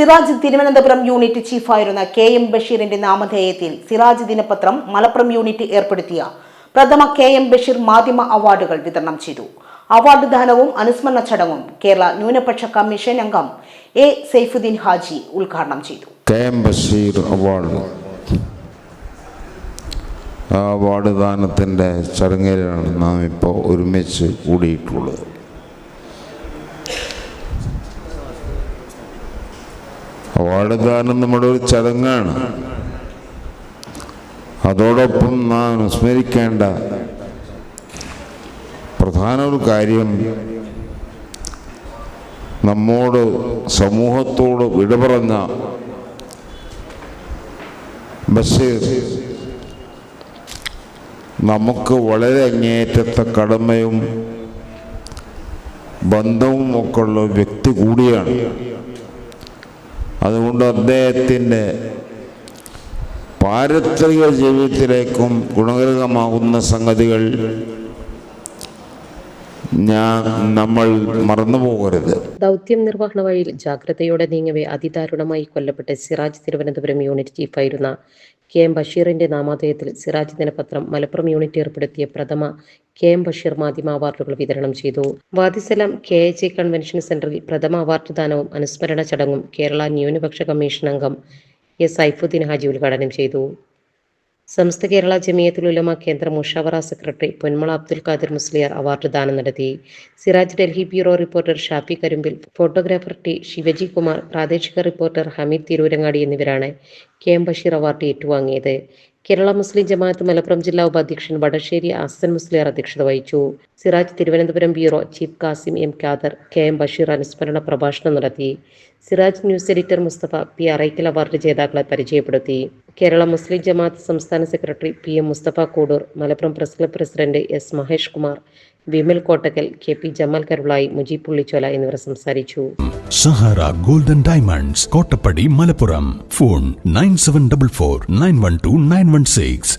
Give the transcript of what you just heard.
Siraj Thiruvananthapuram unit ചീഫായിരുന്ന K M ബഷീറിന്റെ നാമധേയത്തിൽ സിറാജ് ദിനപത്രം മലപ്പുറം യൂണിറ്റ് ഏർപ്പെടുത്തിയ പ്രഥമ കെ എം ബഷീർ മാധ്യമ അവാർഡുകൾ വിതരണം ചെയ്തു. അവാർഡ് ദാനവും അനുസ്മരണ ചടങ്ങും കേരള ന്യൂനപക്ഷ കമ്മീഷൻ അംഗം എ സൈഫുദ്ദീൻ ഹാജി ഉദ്ഘാടനം ചെയ്തു. K M Basheer award. Award ദാനത്തിന്റെ ചടങ്ങിലാണ് നാം ഇപ്പോൾ ഒരുമിച്ച് കൂടിയിട്ടുള്ളത്. അവാർഡ് ദാനം നമ്മുടെ ഒരു ചടങ്ങാണ്. അതോടൊപ്പം നാം അനുസ്മരിക്കേണ്ട പ്രധാന ഒരു കാര്യം നമ്മോട് സമൂഹത്തോട് വിട പറഞ്ഞ ബഷീർ നമുക്ക് വളരെ അങ്ങേയറ്റത്തെ കടമയും ബന്ധവും ഒക്കെ ഉള്ള വ്യക്തി കൂടിയാണ്. അതുകൊണ്ട് അദ്ദേഹത്തിന്റെ പാരത്രിക ജീവിതത്തിലേക്കും ഗുണകരമാകുന്ന സംഗതികൾ ഞാൻ നമ്മൾ മറന്നു പോകരുത്. ദൗത്യം നിർവഹണ വഴിയിൽ ജാഗ്രതയോടെ നീങ്ങവേ അതിദാരുണമായി കൊല്ലപ്പെട്ട സിറാജ് തിരുവനന്തപുരം യൂണിറ്റ് ചീഫായിരുന്ന കെ എം ബഷീറിന്റെ നാമാധേയത്തിൽ സിറാജ് ദിനപത്രം മലപ്പുറം യൂണിറ്റ് ഏർപ്പെടുത്തിയ പ്രഥമ കെ എം ബഷീർ മാധ്യമ അവാർഡുകൾ വിതരണം ചെയ്തു. Wadisalam K A J convention centre പ്രഥമ അവാർഡ് ദാനവും അനുസ്മരണ ചടങ്ങും കേരള ന്യൂനപക്ഷ കമ്മീഷൻ അംഗം എസ് സൈഫുദ്ദീൻ ഹാജി ഉദ്ഘാടനം ചെയ്തു. സമസ്ത കേരള ജമിയത്തുൽ ഉലമ കേന്ദ്ര മുഷാവറ സെക്രട്ടറി പൊന്മള അബ്ദുൽ ഖാദിർ മുസ്ലിയാർ അവാർഡ് ദാനം നടത്തി. Siraj Delhi bureau reporter Shafi Karumbil photographer T Shivaji Kumar പ്രാദേശിക റിപ്പോർട്ടർ ഹമീദ് തിരൂരങ്ങാടി എന്നിവരാണ് കെ എം ബഷീർ അവാർഡ് ഏറ്റുവാങ്ങിയത്. കേരള മുസ്ലിം ജമാഅത്ത് മലപ്പുറം ജില്ലാ ഉപാധ്യക്ഷൻ വടശ്ശേരി അസൻ മുസ്ലിയാർ അധ്യക്ഷത വഹിച്ചു. Siraj Thiruvananthapuram bureau chief Qasim M Khader K M Basheer അനുസ്മരണ പ്രഭാഷണം നടത്തി. Siraj news editor Mustafa P Araikkal award ജേതാക്കളെ പരിചയപ്പെടുത്തി. കേരള മുസ്ലിം ജമാഅത്ത് സംസ്ഥാന secretary P M Mustafa Kudur Malappuram press club president S Mahesh Kumar Vimal Kottakkal K P Jamal Karulai Mujeeb Pullichola എന്നിവർ സംസാരിച്ചു. Sahara golden diamonds Kottappadi Malappuram. Phone nine seven double four nine one two nine one six.